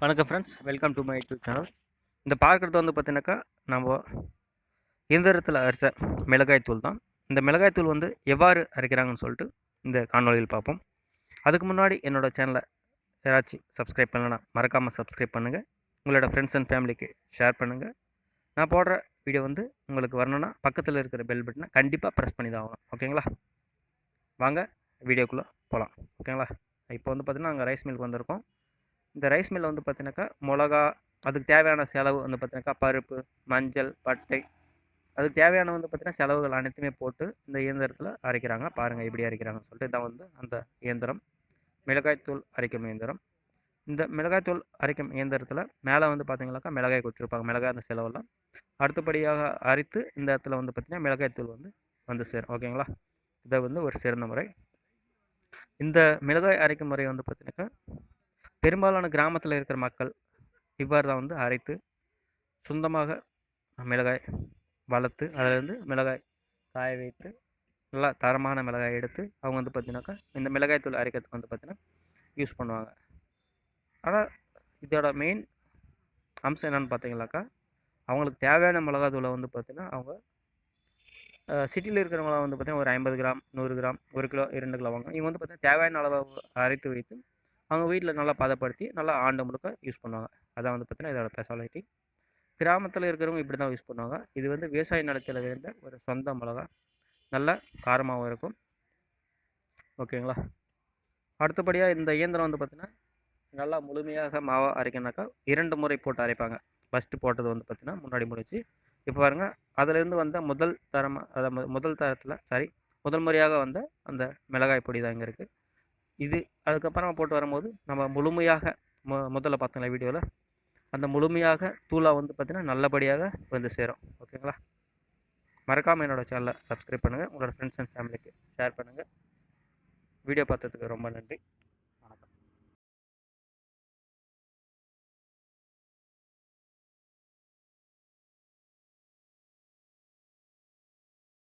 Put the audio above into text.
வணக்கம் friends welcome to my YouTube channel இந்த பார்க்குறது வந்து பார்த்தீங்கன்னாக்கா நம்ம இயந்திரத்தில் அரைச்ச மிளகாய் தூள் தான். இந்த மிளகாய் தூள் வந்து எவ்வாறு அரைக்கிறாங்கன்னு சொல்லிட்டு இந்த காணொலியில் பார்ப்போம். அதுக்கு முன்னாடி என்னோட சேனலை யாராச்சும் சப்ஸ்கிரைப் பண்ணலன்னா மறக்காமல் சப்ஸ்கிரைப் பண்ணுங்கள் உங்களோட ஃப்ரெண்ட்ஸ் அண்ட் ஃபேமிலிக்கு ஷேர் பண்ணுங்கள் நான் போடுற வீடியோ வந்து உங்களுக்கு வரணும்னா பக்கத்தில் இருக்கிற பெல் பட்டனை கண்டிப்பாக ப்ரெஸ் பண்ணி தான் ஆகணும். ஓகேங்களா வாங்க வீடியோக்குள்ளே போகலாம் ஓகேங்களா இப்போ வந்து பார்த்திங்கன்னா அங்கே ரைஸ் மில்க் வந்திருக்கோம். இந்த ரைஸ் மில்லில் வந்து பார்த்தீங்கன்னாக்கா மிளகா அதுக்கு தேவையான செலவு வந்து பார்த்தீங்கன்னாக்கா பருப்பு மஞ்சள் பட்டை அதுக்கு தேவையான வந்து பார்த்தீங்கன்னா செலவுகள் அனைத்துமே போட்டு இந்த இயந்திரத்தில் அரைக்கிறாங்க. பாருங்கள் எப்படி அரைக்கிறாங்கன்னு சொல்லிட்டு இதான் வந்து அந்த இயந்திரம். மிளகாய்த்தூள் அரைக்கும் இயந்திரம். இந்த மிளகாய்த்தூள் அரைக்கும் இயந்திரத்தில் மேலே வந்து பார்த்தீங்கன்னாக்கா மிளகாய் கொடுத்துருப்பாங்க மிளகாய் அந்த செலவெல்லாம். அடுத்தபடியாக அரைத்து இந்த இடத்துல வந்து பார்த்திங்கன்னா மிளகாய்த்தூள் வந்து வந்து சேரும். ஓகேங்களா? இதை வந்து ஒரு சிறந்த முறை. இந்த மிளகாய் அரைக்கும் முறை வந்து பார்த்திங்கனாக்கா பெரும்பாலான கிராமத்தில் இருக்கிற மக்கள் இவ்வாறு தான் வந்து அரைத்து சொந்தமாக மிளகாய் வளர்த்து அதிலேருந்து மிளகாய் காய வைத்து நல்லா தரமான மிளகாய் எடுத்து அவங்க வந்து பார்த்தீங்கன்னாக்கா இந்த மிளகாய் தூள் அரைக்கிறதுக்கு வந்து பார்த்தீங்கன்னா யூஸ் பண்ணுவாங்க. ஆனால் இதோட மெயின் அம்சம் என்னென்னு பார்த்தீங்கன்னாக்கா அவங்களுக்கு தேவையான மிளகாய் தூளை வந்து பார்த்திங்கன்னா அவங்க சிட்டியில் இருக்கிறவங்களாம் வந்து பார்த்திங்கன்னா ஒரு ஐம்பது கிராம் நூறு கிராம் ஒரு கிலோ இரண்டு கிலோ வாங்க இவங்க வந்து பார்த்திங்கன்னா தேவையான அளவை அரைத்து வைத்து அவங்க வீட்டில் நல்லா பதப்படுத்தி நல்லா ஆண்டு முழுக்க யூஸ் பண்ணுவாங்க. அதான் வந்து பார்த்திங்கன்னா இதோட ஸ்பெஷாலிட்டி கிராமத்தில் இருக்கிறவங்க இப்படி தான் யூஸ் பண்ணுவாங்க. இது வந்து விவசாய நிலத்தில் விழுந்த ஒரு சொந்த மிளகா. நல்ல காரமாகவும் இருக்கும். ஓகேங்களா? அடுத்தபடியாக இந்த இயந்திரம் வந்து பார்த்திங்கன்னா நல்லா முழுமையாக மாவை அரைக்கணுனாக்கா இரண்டு முறை போட்டு அரைப்பாங்க. ஃபஸ்ட்டு போட்டது வந்து பார்த்திங்கன்னா முன்னாடி முடிச்சு. இப்போ பாருங்கள் அதிலேருந்து வந்த முதல் தரமாக அதாவது முதல் தரத்தில் சாரி முதல் முறையாக வந்த அந்த மிளகாய் பொடி தான் இங்கே இருக்குது இது அதுக்கப்புறமா போட்டு வரும்போது நம்ம முழுமையாக மு முதல்ல பார்த்தோங்களா வீடியோவில் அந்த முழுமையாக தூளாக வந்து பார்த்திங்கன்னா நல்லபடியாக வந்து சேரும். ஓகேங்களா? மறக்காமல் என்னோடய சேனலை சப்ஸ்கிரைப் பண்ணுங்கள் உங்களோட ஃப்ரெண்ட்ஸ் அண்ட் ஃபேமிலிக்கு ஷேர் பண்ணுங்கள் வீடியோ பார்த்ததுக்கு ரொம்ப நன்றி.